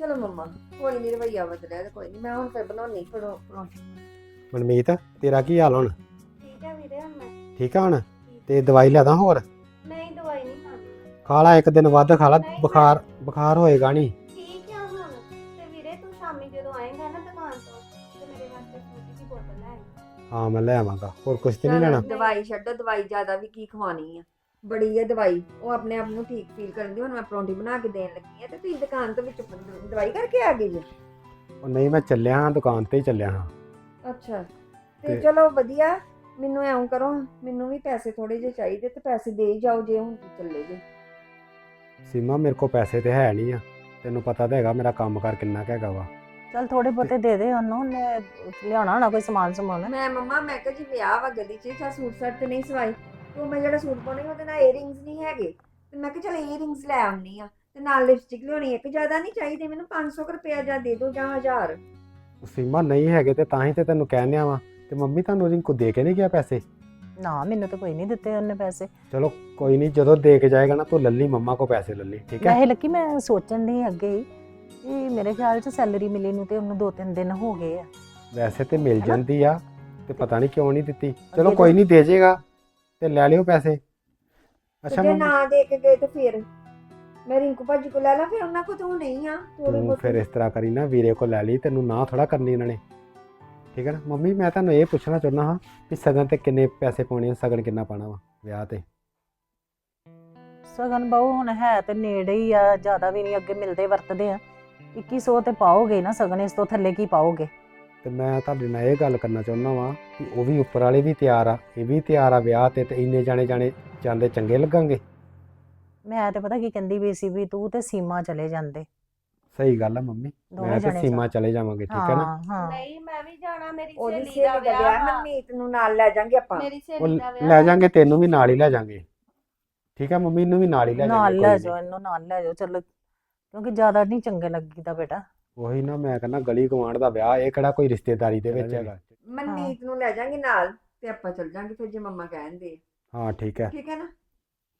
ਚਲੋ ਮੰਮਾ ਕੋਈ ਨਹੀਂ ਰਵਈਆ ਬਦਲਿਆ ਤੇ ਕੋਈ ਨਹੀਂ ਮੈਂ ਹੁਣ ਫਿਰ ਬਣਾਉਣੀ ਪਰੋ ਪਰੌਂਠੇ ਮਨਮੀਤ ਤੇਰਾ ਕੀ ਹਾਲ ਹੁਣ? ਠੀਕ ਹੈ ਵੀਰੇ ਹੁਣ ਮੈਂ। ਠੀਕ ਆ ਹੁਣ? ਤੇ ਦਵਾਈ ਲਿਆਦਾ ਹੋਰ? ਨਹੀਂ ਦਵਾਈ ਨਹੀਂ ਖਾਣੀ। ਖਾ ਲਾ ਇੱਕ ਦਿਨ ਵੱਧ ਖਾ ਲਾ ਨਹੀਂ, ਬੁਖਾਰ ਬੁਖਾਰ ਹੋਏਗਾ ਨਹੀਂ ਠੀਕ ਆ ਹੁਣ। ਤੇ ਵੀਰੇ ਤੂੰ ਸ਼ਾਮੀ ਜਦੋਂ ਆਏਗਾ ਨਾ ਦੁਕਾਨ ਤੋਂ ਤੇ ਮੇਰੇ ਵਾਸਤੇ ਫਰੂਟੀ ਦੀ ਬੋਤਲ ਲੈ ਆਈ। ਹਾਂ ਮੈਂ ਲੈ ਆਵਾਂਗਾ। ਹੋਰ ਕੁਝ ਤੇ ਨਹੀਂ ਲੈਣਾ? ਦਵਾਈ ਛੱਡੋ ਦਵਾਈ ਜ਼ਿਆਦਾ ਵੀ ਕੀ ਖਵਾਣੀ ਆ। ਬੜੀ ਹੈ ਦਵਾਈ ਉਹ ਆਪਣੇ ਆਪ ਨੂੰ ਠੀਕ ਫੀਲ ਕਰਨ ਦੀ ਹੁਣ ਮੈਂ ਪਰੌਂਠੀ ਬਣਾ ਕੇ ਦੇਣ ਲੱਗੀ ਆ ਤੇ ਤੁਸੀਂ ਦੁਕਾਨ ਤੋਂ ਵਿੱਚ ਦਵਾਈ ਕਰਕੇ ਆ ਗਏ ਜੀ? ਉਹ ਨਹੀਂ ਮੈਂ ਚੱਲਿਆ ਹਾਂ ਦੁਕਾਨ ਤੇ ਹੀ ਚੱਲਿਆ ਹਾਂ। ਅੱਛਾ ਤੇ ਤੇ- ਚਲੋ ਵਧੀਆ ਮੈਨੂੰ ਐਂ ਕਰੋ ਮੈਨੂੰ ਵੀ ਪੈਸੇ ਥੋੜੇ ਜਿਹੇ ਚਾਹੀਦੇ ਤੇ ਪੈਸੇ ਦੇ ਹੀ ਜਾਓ ਜੇ ਹੁਣ ਤੁਸੀਂ ਚੱਲੇ ਜੇ। ਸੀਮਾ ਮੇਰੇ ਕੋਲ ਪੈਸੇ ਤੇ ਹੈ ਨਹੀਂ ਆ। ਤੈਨੂੰ ਪਤਾ ਤਾਂ ਹੈਗਾ ਮੇਰਾ ਕੰਮ ਕਰ ਕਿੰਨਾ ਕੁ ਹੈਗਾ ਵਾ। ਚਲ ਥੋੜੇ ਬਹੁਤੇ ਦੇ ਦੇ ਉਹਨੂੰ ਉਹਨੇ ਲਿਆਉਣਾ ਹੋਣਾ ਕੋਈ ਸਮਾਨ ਸਮਾਨ ਮੈਂ ਮੰਮਾ ਮੈਂ ਕਿਹਾ ਜੀ ਵਿਆਹ ਵਾ ਗਲੀ 'ਚ ਸੂਟ ਸੱਟ ਤੇ ਨਹੀਂ ਸਵਾਏ? ਤੇ ਉਹ ਮੈਂ ਜਿਹੜਾ ਸੂਟ ਪਾਉਣੀ ਉਹਦੇ ਨਾਲ ਏਅਰਿੰਗਸ ਨਹੀਂ ਹੈਗੇ। ਤੇ ਮੈਂ ਕਿਹਾ ਚਲ ਏਅਰਿੰਗਸ ਲੈ ਆਉਣੀ ਆ ਤੇ ਨਾਲ ਲਿਪਸਟਿਕ ਲਿਆਉਣੀ ਇੱਕ ਜ਼ਿਆਦਾ ਨਹੀਂ ਚਾਹੀਦੀ ਮੈਨੂੰ 500 ਰੁਪਇਆ ਜਾਂ ਦੇ ਦਿਓ ਜਾਂ 1000 ਸੀਮਾ ਨਹੀਂ ਹੈਗੇ ਤੇ ਤਾਂ ਹੀ ਤੇ ਤੈਨੂੰ ਕਹਿਣਿਆ ਵਾ। ਤੇ ਮੰਮੀ ਤੁਹਾਨੂੰ ਰਿੰਕੂ ਦੇ ਕੇ ਨਹੀਂ ਗਿਆ ਪੈਸੇ? ਨਾ ਮੈਨੂੰ ਤਾਂ ਕੋਈ ਨਹੀਂ ਦਿੱਤੇ ਉਹਨੇ ਪੈਸੇ। ਚਲੋ ਕੋਈ ਨਹੀਂ ਜਦੋਂ ਦੇ ਕੇ ਜਾਏਗਾ ਨਾ ਤੂੰ ਲੱਲੀ ਮੰਮਾ ਕੋ ਪੈਸੇ ਲੱਲੀ ਠੀਕ ਹੈ? ਵੈਸੇ ਲੱਕੀ ਮੈਂ ਸੋਚਣ ਦੀ ਅੱਗੇ ਹੀ ਕਿ ਮੇਰੇ ਖਿਆਲ 'ਚ ਸੈਲਰੀ ਮਿਲੀ ਨੂੰ ਤੇ ਉਹਨੂੰ ਦੋ ਤਿੰਨ ਦਿਨ ਹੋ ਗਏ ਆ। ਵੈਸੇ ਤੇ ਮਿਲ? ਜਾਂਦੀ ਆ ਤੇ ਪਤਾ ਨਹੀਂ ਕਿਉਂ ਨਹੀਂ ਦਿੱਤੀ। ਚਲੋ ਕੋਈ ਨਹੀਂ ਦੇ ਜਾਏਗਾ ਤੇ ਲੈ ਲਿਓ ਪੈਸੇ। ਅੱਛਾ ਜੇ ਮੰਮੀ। ਨਾ ਦੇ ਕੇ ਗਏ ਤੇ ਫਿਰ ਮੈਂ ਰਿੰਕੂ ਭਾਜੀ ਕੋਲ ਲੈ ਲਾ ਫਿਰ ਉਹਨਾਂ ਕੋਲ ਤਾਂ ਨਹੀਂ ਆ ਥੋੜੀ ਤੂੰ ਬਹੁਤ। ਫਿਰ ਇਸ ਤਰ੍ਹਾਂ ਕਰੀ ਨਾ ਵੀਰੇ ਕੋ ਲੈ ਲਈ ਤੈਨੂੰ ਨਾ ਥੋੜਾ ਕਰਨੀ ਇਹਨਾਂ ਨੇ। ਠੀਕ ਹੈ ਨਾ? ਮੰਮੀ ਮੈਂ ਤੁਹਾਨੂੰ ਇਹ ਪੁੱਛਣਾ ਚਾਹੁੰਦਾ ਹਾਂ ਕਿ ਸਗਨ ਤੇ ਕਿੰਨੇ ਪੈਸੇ ਪਾਉਣੇ ਆ ਸਗਨ ਕਿੰਨਾ ਪਾਣਾ ਵਾ ਵਿਆਹ ਤੇ? ਸਗਨ ਬਹੁ ਹੁਣ ਹੈ ਤੇ ਨੇੜੇ ਹੀ ਆ ਜ਼ਿਆਦਾ ਵੀ ਨਹੀਂ ਅੱਗੇ ਮਿਲਦੇ ਵਰਤਦੇ ਆ। 2100 ਤੇ ਪਾਓਗੇ ਨਾ ਸਗਨ ਇਸ ਤੋਂ ਥੱਲੇ ਕੀ ਪਾਓਗੇ? ਤੇ ਮੈਂ ਤੁਹਾਡੇ ਨਾਲ ਇਹ ਗੱਲ ਕਰਨਾ ਚਾਹੁੰਦਾ ਵਾਂ ਕਿ ਉਹ ਵੀ ਉੱਪਰ ਵਾਲੇ ਵੀ ਤਿਆਰ ਆ ਇਹ ਵੀ ਤਿਆਰ ਆ ਵਿਆਹ ਤੇ ਤੇ ਇੰਨੇ ਜਾਣੇ ਜਾਣੇ ਜਾਂਦੇ ਚੰਗੇ ਲੱਗਾਂਗੇ? ਮੈਂ ਤੇ ਪਤਾ ਕੀ ਕਹਿੰਦੀ ਵੀ ਸੀ ਵੀ ਤੂੰ ਤੇ ਸੀਮਾ ਚਲੇ ਜਾਂਦੇ। ਸਹੀ ਗੱਲ ਆ ਮੰਮੀ ਦੋਵੇਂ ਮੈਂ ਤੇ ਜਣੇ ਸੀਮਾ ਚਲੇ ਜਾਵਾਂਗੇ ਠੀਕ ਹੈ ਨਾ? ਹਾਂ ਹਾਂ। ਨਹੀਂ ਮੈਂ ਵੀ ਜਾਣਾ ਮੇਰੀ ਉਹਦੀ ਸਹੇਲੀ ਦਾ ਵਿਆਹ ਵਾ। ਮਨਮੀਤ ਨੂੰ ਨਾਲ ਲੈ ਜਾਾਂਗੇ ਆਪਾਂ। ਮੇਰੀ ਉਹ ਸਹੇਲੀ ਦਾ ਵਿਆਹ ਲੈ। ਜਾਾਂਗੇ ਤੈਨੂੰ ਵੀ ਨਾਲ ਹੀ ਲੈ ਜਾਾਂਗੇ। ਠੀਕ ਹੈ ਮੰਮੀ ਨੂੰ ਵੀ ਨਾਲ ਹੀ ਲੈ ਨਾਲ ਜਾਾਂਗੇ ਲੈ ਕੋਈ ਜਾਓ ਇਹਨੂੰ ਨਾਲ ਲੈ ਜਾਓ ਚਲੋ। ਕਿਉਂਕਿ ਜ਼ਿਆਦਾ ਨਹੀਂ ਚੰਗੇ ਲੱਗੀਦਾ ਬੇਟਾ। ਉਹੀ ਨਾ ਮੈਂ ਕਹਿੰਦਾ ਗਲੀ ਗਵਾਂਢ ਦਾ ਵਿਆਹ ਇਹ ਕਿਹੜਾ ਕੋਈ ਰਿਸ਼ਤੇਦਾਰੀ ਦੇ ਵਿੱਚ ਹੈਗਾ? ਮਨਮੀਤ ਨੂੰ ਲੈ ਜਾਾਂਗੇ ਨਾਲ ਤੇ ਆਪਾਂ ਚੱਲ ਜਾਾਂਗੇ ਫਿਰ ਜੇ ਮੰਮਾ ਕਹਿੰਦੇ ਹਾਂ ਠੀਕ ਹੈ। ਠੀਕ ਹੈ ਨਾ?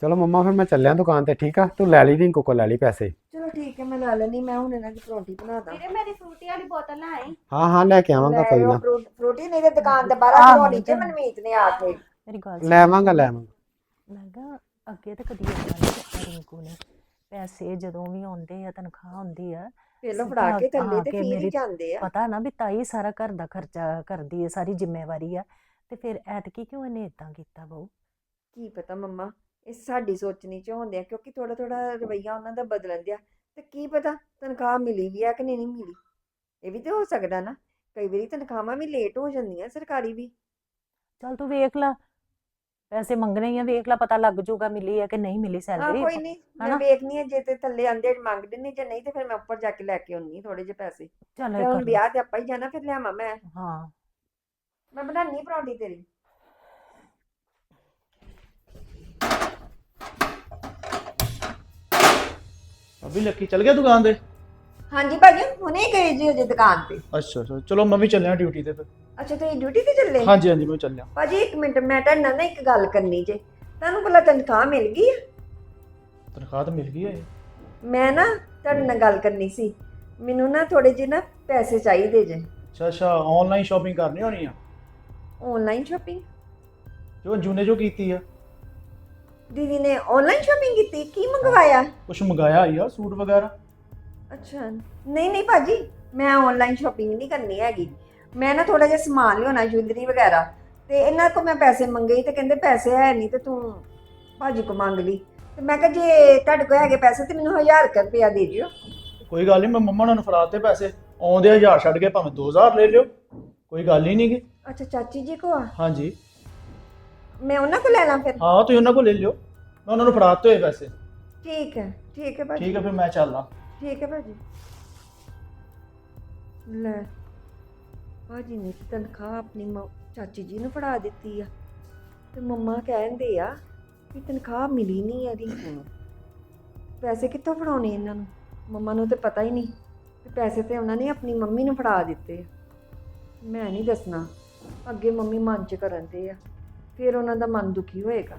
ਚਲੋ ਮੰਮਾ ਫਿਰ ਮੈਂ ਚੱਲਿਆ ਦੁਕਾਨ ਤੇ ਠੀਕ ਆ? ਤੂੰ ਲੈ ਲਈ ਰਿੰਕੂ ਕੋ ਲੈ ਲਈ ਪੈਸੇ। ਚਲੋ ਠੀਕ ਹੈ ਮੈਂ ਲੈ ਲੈਣੀ ਮੈਂ ਹੁਣ ਇਹਨਾਂ ਦੀ ਪਰੌਂਠੀ ਬਣਾ ਦਾਂ। ਵੀਰੇ ਮੇਰੀ ਫਰੂਟੀ ਵਾਲੀ ਬੋਤਲ ਲੈ ਆਈ। ਹਾਂ ਹਾਂ ਲੈ ਕੇ ਆਵਾਂਗਾ ਕੋਈ ਨਾ। ਫਰੂਟੀ ਨਹੀਂ ਤੇ ਦੁਕਾਨ ਤੇ ਬਾਹਰ ਬਣਾਉਣੀ ਤੇ। ਮਨਮੀਤ ਨੇ ਆ ਕੇ। ਮੇਰੀ ਗੱਲ ਸੁਣ। ਲੈ ਆਵਾਂਗਾ ਲੈ ਆਵਾਂਗਾ। ਮੈਂ ਕਿਹਾ ਅੱਗੇ ਤਾਂ ਕਦੀ ਨਹੀਂ ਕੀਤਾ ਰਿੰਕੂ ਨੇ। ਪੈਸੇ ਜਦੋਂ ਵੀ ਆਉਂਦੇ ਆ ਤਨਖਾਹ ਹੁੰਦੀ ਆ ਪਹਿਲਾਂ ਫੜਾ ਕੇ ਥੱਲੇ ਤੇ ਫਿਰ ਹੀ ਜਾਂਦੇ ਆ। ਪਤਾ ਨਾ ਵੀ ਤਾਈ ਸਾਰਾ ਘਰ ਦਾ ਖਰਚਾ ਕਰਦੀ ਹੈ ਸਾਰੀ ਜ਼ਿੰਮੇਵਾਰੀ ਆ। ਤੇ ਫਿਰ ਐਤਕੀ ਕਿਉਂ ਇਹਨੇ ਇਦਾਂ ਕੀਤਾ ਬਹੁ? ਕੀ ਪਤਾ ਮੰਮਾ ਇਹ ਸਾਡੀ ਸੋਚਣੀ ਚ ਹੁੰਦੇ ਆ ਕਿਉਂਕਿ ਥੋੜਾ ਥੋੜਾ ਰਵਈਆ ਉਹਨਾਂ ਦਾ ਬਦਲਣ ਦਿਆ। ਤੇ ਕੀ ਪਤਾ ਤਨਖਾਹ ਮਿਲੀ ਵੀ ਆ ਕਿ ਨਹੀਂ ਮਿਲੀ? ਇਹ ਵੀ ਤੇ ਹੋ ਸਕਦਾ ਨਾ ਕਈ ਵਾਰੀ ਤਨਖਾਹਾਂ ਵੀ ਲੇਟ ਹੋ ਜਾਂਦੀਆਂ ਸਰਕਾਰੀ ਵੀ। ਚਲ ਤੂੰ ਵੇਖ ਲੈ ਪੈਸੇ ਮੰਗਣੇ ਹੀ ਆ ਵੇਖ ਲੈ ਪਤਾ ਲੱਗ ਜਾਊਗਾ ਮਿਲੀ ਆ ਕਿ ਨਹੀਂ ਮਿਲੀ ਹਾਂ ਸੈਲਰੀ ਕੋਈ ਨਹੀਂ ਮੈਂ? ਵੇਖਨੀ ਆ ਜੇ ਤੇ ਥੱਲੇ ਆਂਦੇ ਮੰਗਦੇ ਨੇ ਜੇ ਨਹੀਂ ਤੇ ਫਿਰ ਮੈਂ ਉੱਪਰ ਜਾ ਕੇ ਲੈ ਕੇ ਆਉਣੀ ਥੋੜੇ ਜਿਹੇ ਪੈਸੇ। ਚੱਲ ਤੇ ਹੁਣ ਵਿਆਹ ਤੇ ਆਪਾਂ ਹੀ ਜਾਣਾ ਫਿਰ ਲਿਆਵਾਂ ਮੈਂ। ਹਾਂ। ਮੈਂ ਬਣਾਨੀ ਪਰੌਂਠੀ ਤੇਰੀ। ਅਭੀ ਲੱਕੀ ਚੱਲ ਗਿਆ ਦੁਕਾਨ ਤੇ? ਹਾਂਜੀ ਭਾਜੀ ਹੁਣੇ ਗਏ ਜੀ ਉਹਦੀ ਦੁਕਾਨ ਤੇ। ਅੱਛਾ ਅੱਛਾ। ਚਲੋ ਮੈਂ ਵੀ ਚੱਲਿਆ ਡਿਊਟੀ ਤੇ ਫਿਰ। ਅੱਛਾ ਤੁਸੀਂ ਡਿਊਟੀ ਤੇ ਚੱਲੇ? ਹਾਂਜੀ ਹਾਂਜੀ ਮੈਂ ਚੱਲਿਆ। ਭਾਜੀ ਇੱਕ ਮਿੰਟ ਮੈਂ ਤੁਹਾਡੇ ਨਾਲ ਨਾ ਇੱਕ ਗੱਲ ਕਰਨੀ ਜੇ। ਤੁਹਾਨੂੰ ਭਲਾ ਤਨਖਾਹ ਮਿਲ ਗਈ ਆ? ਤਨਖਾਹ ਤਾਂ ਮਿਲ ਗਈ ਹੈ ਮੈਂ ਨਾ ਤੁਹਾਡੇ ਨਾਲ ਗੱਲ ਕਰਨੀ ਸੀ। ਮੈਨੂੰ ਨਾ ਥੋੜੇ ਜਿਹੇ ਨਾ ਪੈਸੇ ਚਾਹੀਦੇ ਜੇ। ਅੱਛਾ ਅੱਛਾ ਆਨਲਾਈਨ ਸ਼ਾਪਿੰਗ ਕਰਨੀ ਹੋਣੀ ਆ? ਆਨਲਾਈਨ ਸ਼ਾਪਿੰਗ ਜੋ ਅੰਜੂ ਨੇ ਜੋ ਕੀਤੀ ਆ। ਦੀਦੀ ਨੇ ਆਨਲਾਈਨ ਸ਼ਾਪਿੰਗ ਕੀਤੀ? ਕੀ ਮੰਗਵਾਇਆ? ਕੁਝ ਮੰਗਾਇਆ ਹੀ ਆ ਸੂਟ ਵਗੈਰਾ? ਅੱਛਾ। ਨਹੀਂ ਨਹੀਂ ਭਾਜੀ ਮੈਂ ਆਨਲਾਈਨ ਸ਼ਾਪਿੰਗ ਨਹੀਂ ਕਰਨੀ ਹੈਗੀ। ਮੈਂ ਨਾ ਥੋੜਾ ਜਿਹਾ ਸਮਾਨ ਲਿਆਉਣਾ ਜੁਐਲਰੀ ਵਗੈਰਾ। ਤੇ ਇਹਨਾਂ ਕੋ ਮੈਂ ਪੈਸੇ ਮੰਗੇ ਤੇ ਕਹਿੰਦੇ ਪੈਸੇ ਹੈ ਨਹੀਂ ਤੇ ਤੂੰ ਭਾਜੀ ਕੋ ਮੰਗ ਲਈ। ਤੇ ਮੈਂ ਕਿਹਾ ਜੇ ਤੁਹਾਡੇ ਕੋਲ ਹੈਗੇ ਪੈਸੇ ਤੇ ਮੈਨੂੰ 1000 ਰੁਪਇਆ ਦੇ ਦਿਓ। ਕੋਈ ਗੱਲ ਨਹੀਂ ਮੈਂ ਮੰਮਾ ਨੂੰ ਫੜਾਤੇ ਪੈਸੇ। ਆਉਂਦੇ ਹਜ਼ਾਰ ਛੱਡ ਕੇ ਭਾਵੇਂ 2000 ਲੈ ਲਿਓ। ਕੋਈ ਗੱਲ ਹੀ ਨਹੀਂ ਗੀ। ਅੱਛਾ ਚਾਚੀ ਜੀ ਕੋ ਆ? ਹਾਂਜੀ। ਮੈਂ ਉਹਨਾਂ ਕੋ ਲੈ ਲਾਂ ਫਿਰ? ਹਾਂ ਤੁਸੀਂ ਉਹਨਾਂ ਕੋਲ ਲੈ ਲਿਓ। ਮੈਂ ਉਹਨਾਂ ਨੂੰ ਫੜਾਤੇ ਹੋਏ ਪੈਸੇ। ਠੀਕ ਹੈ ਠੀਕ ਹੈ ਭਾਜੀ। ਠੀਕ ਹੈ ਫਿਰ ਮੈਂ ਚੱਲਦਾ। ਠੀਕ ਹੈ ਭਾਜੀ। ਲੈ, ਭਾਜੀ ਨੇ ਤਾਂ ਤਨਖਾਹ ਆਪਣੀ ਮਾਂ- ਚਾਚੀ ਜੀ ਨੂੰ ਫੜਾ ਦਿੱਤੀ ਆ। ਤੇ ਮੰਮਾ ਕਹਿੰਦੇ ਆ ਕਿ ਤਨਖਾਹ ਮਿਲੀ ਨਹੀਂ ਆ ਪੈਸੇ ਕਿੱਥੋਂ ਫੜਾਉਣੇ ਇਹਨਾਂ ਨੂੰ? ਮੰਮਾ ਨੂੰ ਤੇ ਪਤਾ ਹੀ ਨਹੀਂ। ਤੇ ਪੈਸੇ ਤੇ ਉਹਨਾਂ ਨੇ ਆਪਣੀ ਮੰਮੀ ਨੂੰ ਫੜਾ ਦਿੱਤੇ ਆ। ਮੈਂ ਨਹੀਂ ਦੱਸਣਾ। ਅੱਗੇ ਮੰਮੀ ਮਨ ਚ ਕਰਨ ਦੇ ਆ। ਫਿਰ ਉਹਨਾਂ ਦਾ ਮਨ ਦੁਖੀ ਹੋਏਗਾ।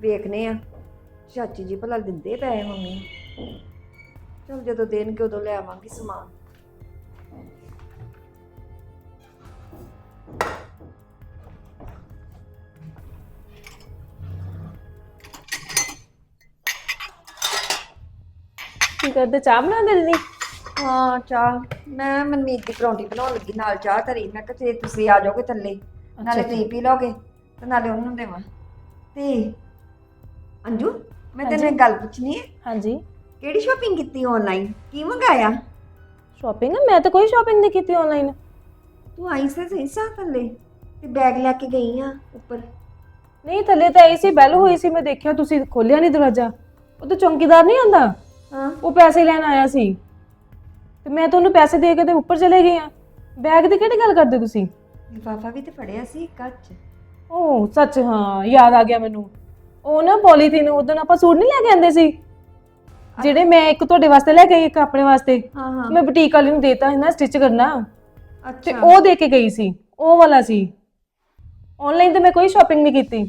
ਵੇਖਨੇ ਆ। ਚਾਚੀ ਜੀ ਭਲਾ ਦਿੰਦੇ ਪਏ ਮੰਮੀ ਨੂੰ। ਚਲ ਜਦੋਂ ਦੇਣਗੇ ਉਦੋਂ ਲੈ ਆਵਾਂਗੀ ਸਮਾਨ। ਕੀ ਕਰਦੇ? ਚਾਹ ਬਣਾਉਂਦੇ ਦੀਦੀ? ਹਾਂ ਚਾਹ। ਮੈਂ ਮਨਮੀਤ ਦੀ ਪਰੌਂਠੀ ਬਣਾਉਣ ਲੱਗੀ ਨਾਲ ਚਾਹ ਧਰੀ। ਮੈਂ ਕਿਹਾ ਜੇ ਤੁਸੀਂ ਆ ਜਾਓਗੇ ਥੱਲੇ ਨਾਲੇ ਤੁਸੀਂ ਪੀ ਲਓਗੇ ਤੇ ਨਾਲੇ ਉਹਨੂੰ ਦੇਵਾਂ। ਤੇ ਅੰਜੂ ਮੈਂ ਤੈਨੂੰ ਇੱਕ ਗੱਲ ਪੁੱਛਣੀ ਹੈ? ਹਾਂਜੀ। ਕਿਹੜੀ ਸ਼ਾਪਿੰਗ ਕੀਤੀ ਆਨਲਾਈਨ ਕੀ ਮੰਗਾਇਆ? ਸ਼ਾਪਿੰਗ ਮੈਂ ਤਾਂ ਕੋਈ ਸ਼ਾਪਿੰਗ ਨਹੀਂ ਕੀਤੀ ਆਨਲਾਈਨ ਤੂੰ ਆਈ ਸੀ ਸਹੀ ਸਾਂ ਥੱਲੇ ਤੇ ਬੈਗ ਲੈ ਕੇ ਗਈ ਆ ਉੱਪਰ। ਨਹੀਂ ਥੱਲੇ ਤਾਂ ਆਈ ਸੀ ਬੈਲ ਹੋਈ ਸੀ ਮੈਂ ਦੇਖਿਆ ਤੁਸੀਂ ਖੋਲਿਆ ਨਹੀਂ ਦਰਵਾਜ਼ਾ। ਉਹ ਤਾਂ ਚੌਂਕੀਦਾਰ ਨਹੀਂ ਆਂਦਾ ਹਾਂ। ਉਹ ਪੈਸੇ ਲੈਣ ਆਇਆ ਸੀ। ਤੇ ਮੈਂ ਤੁਹਾਨੂੰ ਪੈਸੇ ਦੇ ਕੇ ਤੇ ਉੱਪਰ ਚਲੇ ਗਈ ਆ। ਬੈਗ ਦੀ ਕਿਹੜੀ ਗੱਲ ਕਰਦੇ ਤੁਸੀਂ? ਲਿਫਾਫਾ ਵੀ ਤੇ ਫੜਿਆ ਸੀ ਕੱਚ। ਓ ਸੱਚ ਹਾਂ ਯਾਦ ਆ ਗਿਆ ਮੈਨੂੰ। ਉਹ ਨਾ ਪੋਲੀਥੀਨ ਉਦੋਂ ਆਪਾਂ ਸੂਟ ਨਹੀਂ ਲੈ ਕੇ ਆਂਦੇ ਸੀ? ਜਿਹੜੇ ਮੈਂ ਇੱਕ ਤੁਹਾਡੇ ਵਾਸਤੇ ਲੈ ਆਈ ਇੱਕ ਆਪਣੇ ਵਾਸਤੇ ਹਾਂ ਹਾਂ। ਮੈਂ ਬੁਟੀਕ ਵਾਲੇ ਨੂੰ ਦੇਤਾ ਹੈ ਨਾ ਸਟਿਚ ਕਰਨਾ। ਤੇ ਅੱਛਾ। ਉਹ ਦੇ ਕੇ ਗਈ ਸੀ ਉਹ ਵਾਲਾ ਸੀ। ਆਨਲਾਈਨ ਤੇ ਮੈਂ ਕੋਈ ਸ਼ਾਪਿੰਗ ਨਹੀਂ ਕੀਤੀ।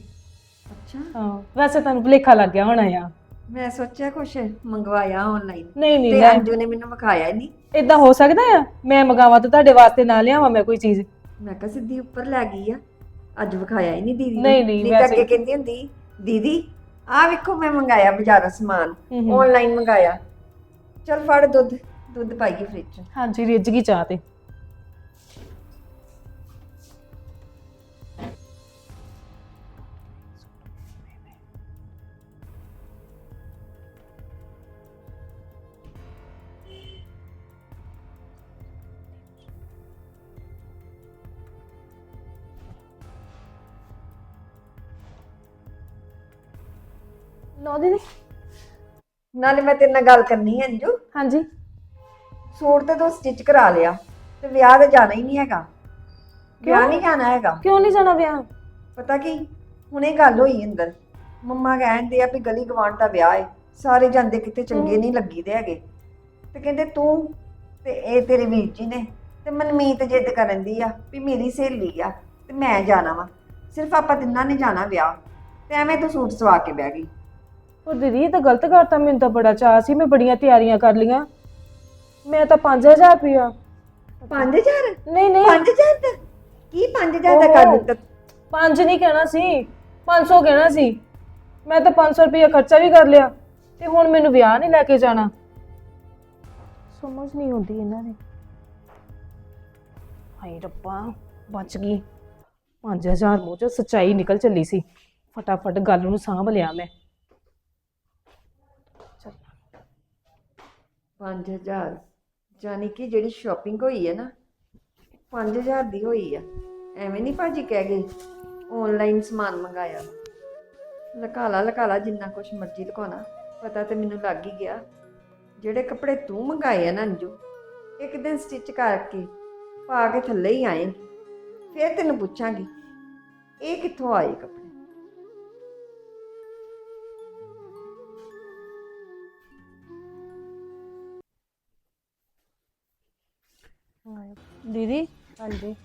ਅੱਛਾ। ਹਾਂ ਵੈਸੇ ਤੁਹਾਨੂੰ ਭੁਲੇਖਾ ਲੱਗ ਗਿਆ ਹੋਣਾ ਆ। ਮੈਂ ਸੋਚਿਆ ਕੁਛ ਮੰਗਵਾਇਆ ਆਨਲਾਈਨ ਨਹੀਂ ਨਹੀਂ ਤੇ ਮੈਂ ਅੰਜੂ ਨੇ ਮੈਨੂੰ ਵਿਖਾਇਆ ਹੀ ਨਹੀਂ। ਇਦਾਂ ਹੋ ਸਕਦਾ ਆ ਮੈਂ ਮਗਾਵਾਂ ਤਾਂ ਤੁਹਾਡੇ ਵਾਸਤੇ ਨਾ ਲਿਆਵਾਂ ਮੈਂ ਕੋਈ ਚੀਜ਼। ਮੈਂ ਕਿਹਾ ਸਿੱਧੀ ਉੱਪਰ ਲੈ ਗਈ ਆ। ਅੱਜ ਵਿਖਾਇਆ ਹੀ ਨਹੀਂ ਦੀਦੀ ਨੇ। ਨਹੀਂ, ਨਹੀਂ, ਤਾਂ ਵੈਸੇ- ਅੱਗੇ ਕਹਿੰਦੀ ਹੁੰਦੀ ਦੀਦੀ ਆਹ ਵੇਖੋ ਮੈਂ ਮੰਗਾਇਆ ਬਾਜ਼ਾਰੋਂ ਸਮਾਨ। ਹੂੰ ਹੂੰ। ਆਨਲਾਈਨ ਮੰਗਾਇਆ। ਚਲ ਫੜ ਦੁੱਧ ਦੁੱਧ ਪਾਈਏ ਫ੍ਰਿਜ ਚ। ਹਾਂਜੀ ਰਿੱਝ ਗਈ ਚਾਹ ਤੇ। ਲੋ ਦੀਦੀ। ਨਾਲੇ ਮੈਂ ਤੇਰੇ ਨਾਲ ਗੱਲ ਕਰਨੀ ਹੈ ਅੰਜੂ। ਹਾਂਜੀ। ਸੂਟ ਤੇ ਤੂੰ ਸਟਿਚ ਕਰਾ ਲਿਆ ਤੇ ਵਿਆਹ ਤੇ ਜਾਣਾ ਹੀ ਨਹੀਂ ਹੈਗਾ। ਵਿਆਹ ਕਿਉਂ? ਨਹੀਂ ਜਾਣਾ ਹੈਗਾ। ਕਿਉਂ ਨਹੀਂ ਜਾਣਾ ਵਿਆਹ? ਪਤਾ ਕੀ? ਹੁਣੇ ਗੱਲ ਹੋਈ ਅੰਦਰ। ਮੰਮਾ ਕਹਿੰਦੇ ਆ ਵੀ ਗਲੀ ਗਵਾਂਢ ਦਾ ਵਿਆਹ ਹੈ ਸਾਰੇ ਜਾਂਦੇ ਕਿਤੇ ਚੰਗੇ ਨਹੀਂ ਲੱਗੀਦੇ ਹੈਗੇ। ਤੇ ਕਹਿੰਦੇ ਤੂੰ ਤੇ ਇਹ ਤੇਰੇ ਵੀਰ ਜੀ ਨੇ ਤੇ ਮਨਮੀਤ ਜਿੱਦ ਕਰਨ ਦੀ ਆ ਵੀ ਮੇਰੀ ਸਹੇਲੀ ਆ ਤੇ ਮੈਂ ਜਾਣਾ ਵਾ। ਸਿਰਫ ਆਪਾਂ ਤਿੰਨਾਂ ਨੇ ਜਾਣਾ ਵਿਆਹ। ਤੇ ਐਵੇਂ ਤੂੰ ਸੂਟ ਸਵਾ ਕੇ ਬਹਿ ਗਈ। ਪਰ ਦੀਦੀ ਇਹ ਤਾਂ ਗਲਤ ਕਰਤਾ ਮੈਨੂੰ ਤਾਂ ਬੜਾ ਚਾਅ ਸੀ ਮੈਂ ਬੜੀਆਂ ਤਿਆਰੀਆਂ ਕਰ ਲੀਆਂ ਮੈਂ ਤਾਂ 5000 ਰੁਪਇਆ। 5000 ਨਹੀਂ ਨਹੀਂ। 5000 ਦਾ ਕੀ 5000 ਦਾ ਕਰ। ਦਿੱਤਾ? ਪੰਜ ਨਹੀਂ ਕਹਿਣਾ ਸੀ 500 ਕਹਿਣਾ ਸੀ। ਮੈਂ ਤਾਂ 500 ਰੁਪਇਆ ਖਰਚਾ ਵੀ ਕਰ ਲਿਆ ਤੇ ਹੁਣ ਮੈਨੂੰ ਵਿਆਹ ਨਹੀਂ ਲੈ ਕੇ ਜਾਣਾ। ਸਮਝ ਨਹੀਂ ਆਉਂਦੀ ਇਹਨਾਂ ਦੀ। ਹਾਏ ਰੱਬਾ ਬਚ ਗਈ। 5000 ਮੂੰਹ ਚੋਂ ਸੱਚਾਈ ਨਿਕਲ ਚੱਲੀ ਸੀ। ਫਟਾਫਟ ਗੱਲ ਨੂੰ ਸਾਂਭ ਲਿਆ ਮੈਂ ਚੱਲ 5000 ਜਾਨੀ ਕਿ ਜਿਹੜੀ ਸ਼ਾਪਿੰਗ ਹੋਈ ਹੈ ਨਾ 5000 ਦੀ ਹੋਈ ਆ। ਐਵੇਂ ਨਹੀਂ ਭਾਜੀ ਕਹਿ ਗਈ ਆਨਲਾਈਨ ਸਮਾਨ ਮੰਗਾਇਆ। ਲਕਾਲਾ ਲਕਾਲਾ ਜਿੰਨਾ ਕੁਛ ਮਰਜ਼ੀ ਲਕਾਉਣਾ, ਪਤਾ ਤੇ ਮੈਨੂੰ ਲੱਗ ਹੀ ਗਿਆ। ਜਿਹੜੇ ਕੱਪੜੇ ਤੂੰ ਮੰਗਾਏ ਆ ਨਾ ਅੰਜੂ, ਇੱਕ ਦਿਨ ਸਟਿਚ ਕਰਕੇ ਪਾ ਕੇ ਥੱਲੇ ਹੀ ਆਏਗੀ ਫਿਰ ਤੈਨੂੰ ਪੁੱਛਾਂਗੀ, ਇਹ ਕਿੱਥੋਂ ਆਏ ਕੱਪੜੇ? ਦੀਦੀ? ਹਾਂਜੀ।